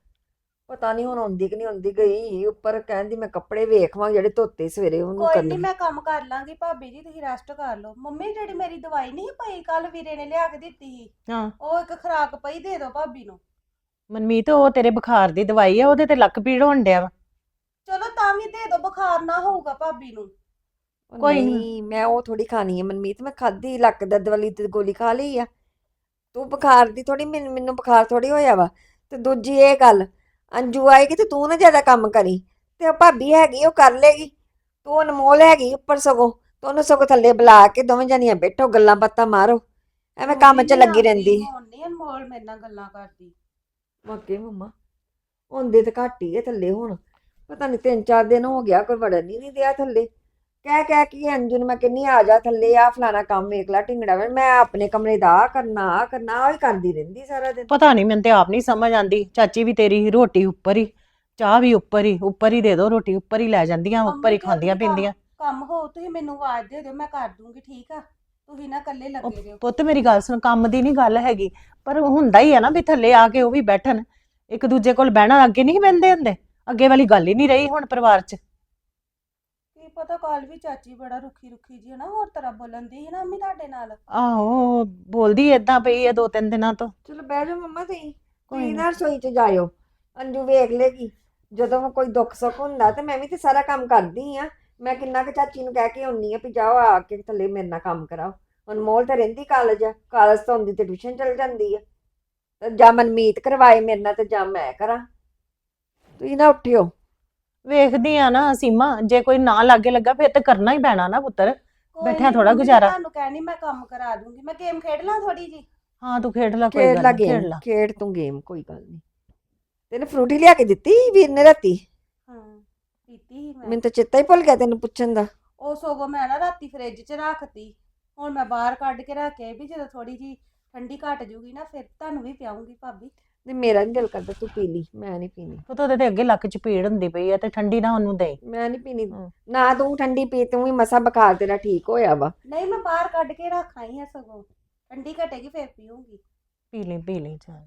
ਪਤਾ ਨਹੀਂ ਹੁਣ ਆਉਂਦੀ ਕਿ ਨਹੀਂ ਆਉਂਦੀ ਗਈ ਉੱਪਰ ਕਹਿੰਦੀ ਮੈਂ ਕੱਪੜੇ ਵੇਖਵਾਂ ਜਿਹੜੇ ਧੋਤੇ ਸਵੇਰੇ ਉਹਨੂੰ ਕੋਈ ਕਰਨੇ ਨਹੀਂ ਮੈਂ ਕੰਮ ਕਰ ਲਾਂਗੀ ਭਾਬੀ ਜੀ ਤੁਸੀਂ ਰੈਸਟ ਕਰ ਲਓ। ਮੰਮੀ ਜਿਹੜੀ ਮੇਰੀ ਦਵਾਈ ਨਹੀਂ ਪਈ ਕੱਲ ਵੀਰੇ ਨੇ ਲਿਆ ਕੇ ਦਿੱਤੀ ਸੀ। ਹਾਂ। ਉਹ ਇੱਕ ਖਰਾਕ ਪਈ ਦੇ ਦਿਓ ਭਾਬੀ ਨੂੰ। ਮਨਮੀਤ ਉਹ ਤੇਰੇ ਬੁਖਾਰ ਦੀ ਦਵਾਈ ਆ ਉਹਦੇ ਤੇ ਲੱਕ ਪੀੜ ਹੋਣ ਡਿਆ ਵਾ। ਚਲੋ ਤਾਂ ਵੀ ਦੇ ਦਿਓ ਬੁਖਾਰ ਨਾ ਹੋਊਗਾ ਭਾਬੀ ਨੂੰ। ਉਹ ਕੋਈ। ਨਹੀਂ ਮੈਂ ਉਹ ਥੋੜੀ ਖਾਣੀ ਹੈ ਮਨਮੀਤ ਮੈਂ ਖਾਧੀ ਲੱਕ ਦਰਦ ਵਾਲੀ ਤੇ ਗੋਲੀ ਖਾ ਲਈ ਆ। ਤੂੰ ਬੁਖਾਰ ਦੀ ਥੋੜੀ ਮੈਨੂੰ ਮੈਨੂੰ ਬੁਖਾਰ ਥੋੜੀ ਹੋਇਆ ਵਾ। ਤੇ ਦੂਜੀ ਇਹ ਗੱਲ ਅੰਜੂ ਆਏਗੀ ਤੇ ਤੂੰ ਨਾ ਜ਼ਿਆਦਾ ਕੰਮ ਕਰੀ ਤੇ ਉਹ ਭਾਬੀ ਹੈਗੀ ਉਹ ਕਰ ਲੇਗੀ। ਤੂੰ ਅਨਮੋਲ ਹੈਗੀ ਉੱਪਰ ਸਗੋਂ ਤੂੰ ਉਹਨੂੰ ਸਗੋਂ ਥੱਲੇ ਬੁਲਾ ਕੇ ਦੋਵੇਂ ਜਣੀਆਂ ਬੈਠੋ ਗੱਲਾਂ ਬਾਤਾਂ ਮਾਰੋ। ਐਵੇਂ ਕੰਮ 'ਚ ਲੱਗੀ ਰਹਿੰਦੀ। ਹੁਣ ਨਹੀਂ ਅਨਮੋਲ ਮੇਰੇ ਨਾਲ ਗੱਲਾਂ ਕਰਦੀ। ਵਾਕੇ ਮੰਮਾ ਹੁੰਦੇ ਤੇ ਘੱਟ ਹੀ ਹੈ ਥੱਲੇ ਹੁਣ। ਪਤਾ ਨਹੀਂ ਤਿੰਨ ਚਾਰ ਦਿਨ ਹੋ ਗਿਆ ਕੋਈ ਵੜਨ ਹੀ ਨਹੀਂ ਦਿਆ ਥੱਲੇ। ਕਹਿ ਕਹਿ ਕੇ ਅੰਜੂ ਨੂੰ ਮੈਂ ਕਹਿੰਨੀ ਆ ਜਾ ਥੱਲੇ ਆ ਫਲਾਣਾ ਕੰਮ ਵੇਖ ਲਾ ਢਿੰਗੜਾ ਵੇ ਮੈਂ ਆਪਣੇ ਕਮਰੇ ਦਾ ਕਰਨਾ ਆ ਕਰਨਾ ਆ ਹੀ ਕਰਦੀ ਰਹਿੰਦੀ ਸਾਰਾ ਦਿਨ। ਪਤਾ ਨਹੀਂ ਮੈਨੂੰ ਤੇ ਆਪ ਨਹੀਂ ਸਮਝ ਆਂਦੀ। ਚਾਚੀ ਵੀ ਤੇਰੀ ਰੋਟੀ ਉੱਪਰ ਹੀ ਚਾਹ ਵੀ ਉੱਪਰ ਹੀ ਉੱਪਰ ਹੀ ਦੇ ਦੋ ਰੋਟੀ ਉੱਪਰ ਹੀ ਲੈ ਜਾਂਦੀਆਂ ਉੱਪਰ ਹੀ ਖਾਂਦੀਆਂ ਵੀ ਪੀਂਦੀਆਂ। ਕੰਮ ਹੋ ਤੁਸੀਂ ਮੈਨੂੰ ਆਵਾਜ਼ ਦੇ ਦਿਓ ਮੈਂ ਕਰ ਦੂੰਗੀ ਠੀਕ ਆ? ਤੁਸੀਂ ਨਾ ਇਕੱਲੇ ਲੱਗੇ ਰਹੋ। ਪੁੱਤ ਮੇਰੀ ਗੱਲ ਸੁਣ ਕੰਮ ਦੀ ਨਹੀਂ ਗੱਲ ਹੈਗੀ ਪਰ ਹੁੰਦਾ ਹੀ ਆ ਨਾ ਵੀ ਥੱਲੇ ਆ ਕੇ ਉਹ ਵੀ ਬੈਠਣ। ਇੱਕ ਦੂਜੇ ਕੋਲ ਬਹਿਣਾ ਅੱਗੇ ਨਹੀਂ ਬਹਿੰਦੇ ਹੁੰਦੇ। ਅੱਗੇ ਵਾਲੀ ਗੱਲ ਹੀ ਨਹੀਂ ਰਹੀ ਹੁਣ ਪਰਿਵਾਰ 'ਚ। ਕੀ ਪਤਾ ਕੱਲ ਵੀ ਚਾਚੀ ਬੜਾ ਰੁੱਖੀ ਰੁੱਖੀ ਜੀ ਹੈ ਨਾ ਹੋਰ ਤਰ੍ਹਾਂ ਬੋਲਣ ਦੀ ਸੀ ਨਾ ਅੰਮੀ ਤੁਹਾਡੇ ਨਾਲ। ਆਹੋ ਬੋਲਦੀ ਏਦਾਂ ਪਈ ਆ ਦੋ ਤਿੰਨ ਦਿਨਾਂ ਤੋਂ। ਚਲੋ ਬਹਿ ਜਾਓ ਮੰਮਾ ਤੁਸੀਂ। ਕੋਈ ਨੀ। ਰਸੋਈ 'ਚ ਜਾਇਓ। ਅੰਜੂ ਵੇਖ ਲੇਗੀ। ਜਦੋਂ ਕੋਈ ਦੁੱਖ ਸੁੱਖ ਹੁੰਦਾ ਤੇ ਮੈਂ ਵੀ ਤੇ ਸਾਰਾ ਕੰਮ ਕਰਦੀ ਆ। ਮੈਂ ਕਿੰਨਾ ਕੁ ਚਾਚੀ ਨੂੰ ਕਹਿ ਕੇ ਆਉਣੀ ਆ ਵੀ ਜਾਓ ਆ ਕੇ ਥੱਲੇ ਮੇਰੇ ਨਾਲ ਕੰਮ ਕਰਾਓ। ਅਨਮੋਲ ਤਾਂ ਰਹਿੰਦੀ ਕਾਲਜ ਆ ਕਾਲਜ ਤੋਂ ਆਉਂਦੀ ਤੇ ਟਿਊਸ਼ਨ ਚਲ ਜਾਂਦੀ ਆ। ਤੇ ਜਾਂ ਮਨਮੀਤ ਕਰਵਾਏ ਮੇਰੇ ਨਾਲ ਤੇ ਜਾਂ ਮੈਂ ਕਰਾਂ। ਤੁਸੀਂ ਨਾ ਉੱਠਿਓ। ਵੇਖਦੀ ਆ ਨਾ ਸੀਮਾ ਜੇ ਕੋਈ ਨਾ ਲਾਗੇ ਲੱਗਾ ਫਿਰ ਤੇ ਕਰਨਾ ਹੀ ਪੈਣਾ ਨਾ ਪੁੱਤਰ। ਕੋਈ ਬੈਠਿਆਂ ਨੀ ਥੋੜ੍ਹਾ ਮੰਮੀ, ਗੁਜ਼ਾਰਾ। ਤੁਹਾਨੂੰ ਕਹਿਣੀ ਮੈਂ ਕੰਮ ਕਰਾ ਦੂੰਗੀ। ਮੈਂ ਗੇਮ ਖੇਡ ਲਾਂ ਥੋੜੀ ਜੀ ਹਾਂ ਤੂੰ ਖੇਡ ਲੈ ਕੋਈ ਖੇਡ ਗੱਲ ਨੀ, ਖੇਡ ਗੇਮ ਲਾ। ਖੇਡ ਤੂੰ ਗੇਮ ਕੋਈ ਗੱਲ ਨਹੀਂ ਤੈਨੂੰ ਫਰੂਟੀ ਲਿਆ ਕੇ ਦਿੱਤੀ ਵੀਰ ਨੇ ਰਾਤੀ? ਹਾਂ ਪੀਤੀ ਸੀ ਮੈਂ। ਮੈਨੂੰ ਤਾਂ ਚੇਤਾ ਹੀ ਭੁੱਲ ਗਿਆ ਤੈਨੂੰ ਪੁੱਛਣ ਦਾ। ਉਹ ਸਗੋਂ ਮੈਂ ਨਾ ਰਾਤੀ ਫ੍ਰਿਜ 'ਚ ਰੱਖਤੀ। ਹੁਣ ਮੈਂ ਬਾਹਰ ਕੱਢ ਕੇ ਰੱਖ ਕੇ ਆਈ ਵੀ ਜਦੋਂ ਥੋੜੀ ਜੀ ਠੰਡੀ ਘਟ ਜੂਗੀ ਨਾ ਫਿਰ ਤੁਹਾਨੂੰ ਵੀ ਪਿਆਉਂਗੀ ਭਾਬੀ। ਤੇ ਮੇਰਾ ਨਹੀਂ ਦਿਲ ਕਰਦਾ ਤੂੰ ਪੀ ਲਈ ਮੈਂ ਨਹੀਂ ਪੀਣੀ। ਪੁੱਤ ਉਹਦੇ ਤੇ ਅੱਗੇ ਲੱਕ 'ਚ ਪੀੜ ਹੁੰਦੀ ਪਈ ਆ ਤੇ ਠੰਡੀ ਨਾ ਉਹਨੂੰ ਦੇ ਮੈਂ ਨਹੀਂ ਪੀਣੀ। ਹਾਂ। ਨਾ ਤੂੰ ਠੰਡੀ ਪੀ ਤੂੰ ਵੀ ਮਸਾ ਬੁਖਾਰ ਤੇਰਾ ਠੀਕ ਹੋਇਆ ਵਾ। ਨਹੀਂ ਮੈਂ ਬਾਹਰ ਕੱਢ ਕੇ ਰੱਖ ਆਈ ਆ ਸਗੋਂ। ਠੰਡੀ ਘਟੇਗੀ ਫਿਰ ਪੀਉਂਗੀ ਪੀ ਲਈ ਪੀ ਲਈ ਚੱਲ।